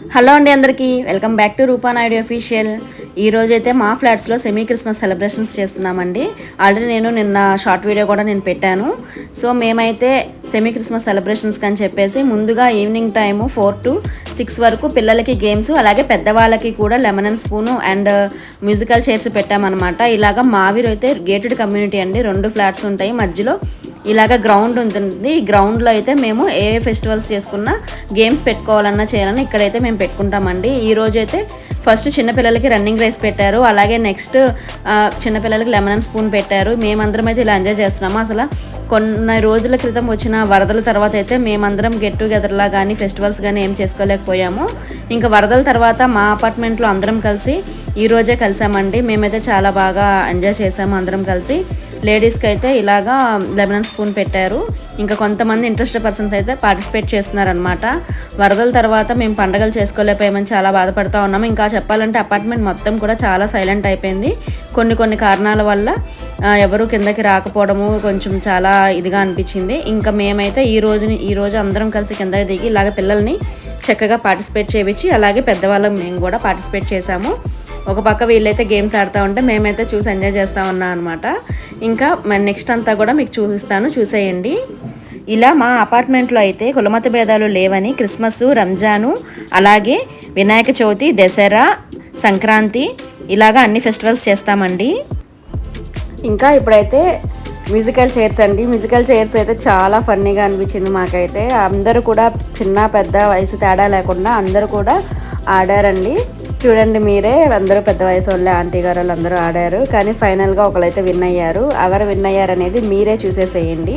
Hello అండి అందరికీ. Welcome back to Rupanaidu official ఈ అయితే మా ఫ్లాట్స్లో సెమీ క్రిస్మస్ సెలబ్రేషన్స్ చేస్తున్నామండి. ఆల్రెడీ నేను నిన్న షార్ట్ వీడియో కూడా నేను పెట్టాను. సో మేమైతే సెమీ క్రిస్మస్ సెలబ్రేషన్స్కి అని చెప్పేసి ముందుగా evening time four to six వరకు పిల్లలకి గేమ్స్ అలాగే పెద్దవాళ్ళకి కూడా lemon and spoon and musical chairs పెట్టామన్నమాట. ఇలాగ మావిరు అయితే గేటెడ్ కమ్యూనిటీ అండి. రెండు ఫ్లాట్స్ ఉంటాయి. మధ్యలో ఇలాగ గ్రౌండ్ ఉంటుంది. ఈ గ్రౌండ్లో అయితే మేము ఏ ఫెస్టివల్స్ చేసుకున్నా గేమ్స్ పెట్టుకోవాలన్నా చేయాలన్నా ఇక్కడైతే మేము పెట్టుకుంటామండి. ఈ ఫస్ట్ చిన్నపిల్లలకి రన్నింగ్ రేస్ పెట్టారు. అలాగే నెక్స్ట్ చిన్నపిల్లలకి లెమన్ అండ్ స్పూన్ పెట్టారు. మేమందరం అయితే ఇలా ఎంజాయ్ చేస్తున్నాము అసలు కొన్ని రోజుల క్రితం వచ్చిన వరదల తర్వాత అయితే మేమందరం గెట్ టుగెదర్లా కానీ ఫెస్టివల్స్ కానీ ఏం చేసుకోలేకపోయాము. ఇంకా వరదల తర్వాత మా అపార్ట్మెంట్లో అందరం కలిసి ఈ రోజే కలిసామండి. మేమైతే చాలా బాగా ఎంజాయ్ చేసాము అందరం కలిసి. లేడీస్కి అయితే ఇలాగా లెమన్ స్పూన్ పెట్టారు. ఇంకా కొంతమంది ఇంట్రెస్ట్ పర్సన్స్ అయితే పార్టిసిపేట్ చేస్తున్నారనమాట వరదల తర్వాత మేము పండగలు చేసుకోలేకపోయామని చాలా బాధపడుతూ ఉన్నాము ఇంకా చెప్పాలంటే అపార్ట్మెంట్ మొత్తం కూడా చాలా సైలెంట్ అయిపోయింది. కొన్ని కొన్ని కారణాల వల్ల ఎవరు కిందకి రాకపోవడము కొంచెం చాలా ఇదిగా అనిపించింది. ఇంకా మేమైతే ఈ రోజుని ఈ రోజు అందరం కలిసి కిందకి దిగి ఇలాగ పిల్లల్ని చక్కగా పార్టిసిపేట్ చేయించి అలాగే పెద్దవాళ్ళం మేము కూడా పార్టిసిపేట్ చేశాము. ఒక పక్క వీళ్ళైతే గేమ్స్ ఆడుతూ ఉంటే మేమైతే చూసి ఎంజాయ్ చేస్తూ ఉన్నాం అనమాట ఇంకా నెక్స్ట్ అంతా కూడా మీకు చూపిస్తాను. చూసేయండి. ఇలా మా అపార్ట్మెంట్లో అయితే కులమత భేదాలు లేవని క్రిస్మస్ రంజాను అలాగే వినాయక చవితి దసరా సంక్రాంతి ఇలాగా అన్ని ఫెస్టివల్స్ చేస్తామండి. ఇంకా ఇప్పుడైతే మ్యూజికల్ చైర్స్ అండి. మ్యూజికల్ చైర్స్ అయితే చాలా ఫన్నీగా అనిపించింది మాకైతే. అందరూ కూడా చిన్న పెద్ద వయసు తేడా లేకుండా అందరూ కూడా ఆడారండి. చూడండి మీరే అందరూ పెద్ద వయసు వాళ్ళే ఆంటీ గారు వాళ్ళు అందరూ ఆడారు. కానీ ఫైనల్గా ఒకరైతే విన్ అయ్యారు. ఎవరు విన్ అయ్యారు అనేది మీరే చూసేసేయండి.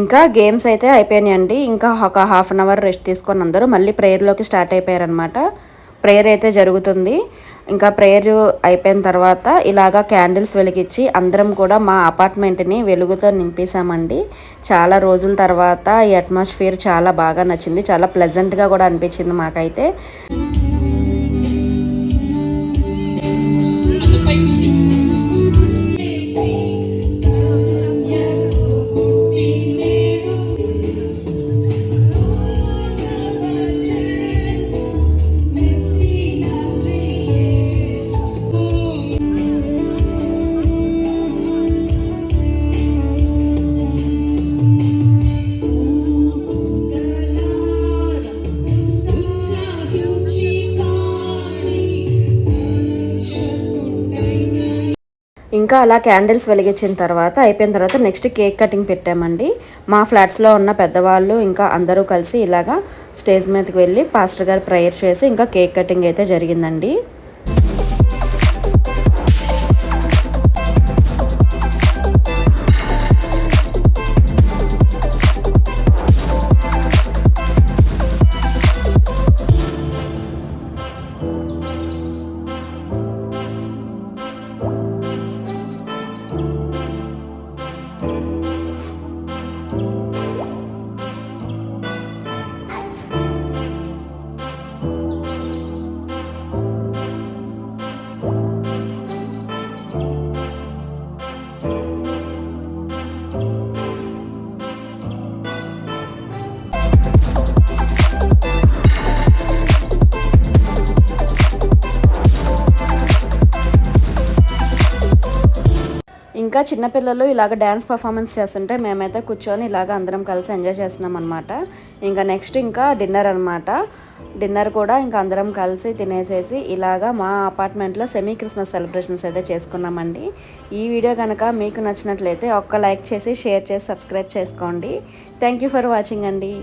ఇంకా గేమ్స్ అయితే అయిపోయినాయండి. ఇంకా ఒక హాఫ్ అన్ అవర్ రెస్ట్ తీసుకొని అందరూ మళ్ళీ ప్రేయర్లోకి స్టార్ట్ అయిపోయారనమాట ప్రేయర్ అయితే జరుగుతుంది. ఇంకా ప్రేయర్ అయిపోయిన తర్వాత ఇలాగా క్యాండిల్స్ వెలిగించి అందరం కూడా మా అపార్ట్మెంట్ని వెలుగుతో నింపేశామండి. చాలా రోజుల తర్వాత ఈ అట్మాస్ఫియర్ చాలా బాగా నచ్చింది. చాలా ప్లెజెంట్గా కూడా అనిపించింది మాకైతే. ఇంకా అలా క్యాండిల్స్ వెలిగించిన తర్వాత అయిపోయిన తర్వాత నెక్స్ట్ కేక్ కటింగ్ పెట్టామండి. మా ఫ్లాట్స్లో ఉన్న పెద్దవాళ్ళు ఇంకా అందరూ కలిసి ఇలాగా స్టేజ్ మీదకి వెళ్ళి పాస్టర్ గారు ప్రేయర్ చేసి ఇంకా కేక్ కటింగ్ అయితే జరిగిందండి. ఇంకా చిన్నపిల్లలు ఇలాగ డ్యాన్స్ పర్ఫార్మెన్స్ చేస్తుంటే మేమైతే కూర్చొని ఇలాగ అందరం కలిసి ఎంజాయ్ చేస్తున్నాం అనమాట ఇంకా నెక్స్ట్ ఇంకా డిన్నర్ అనమాట డిన్నర్ కూడా ఇంకా అందరం కలిసి తినేసేసి ఇలాగా మా అపార్ట్మెంట్లో సెమీ క్రిస్మస్ సెలబ్రేషన్స్ అయితే చేసుకున్నామండి. ఈ వీడియో కనుక మీకు నచ్చినట్లయితే ఒక్క లైక్ చేసి షేర్ చేసి సబ్స్క్రైబ్ చేసుకోండి. థ్యాంక్ యూ ఫర్ వాచింగ్ అండి.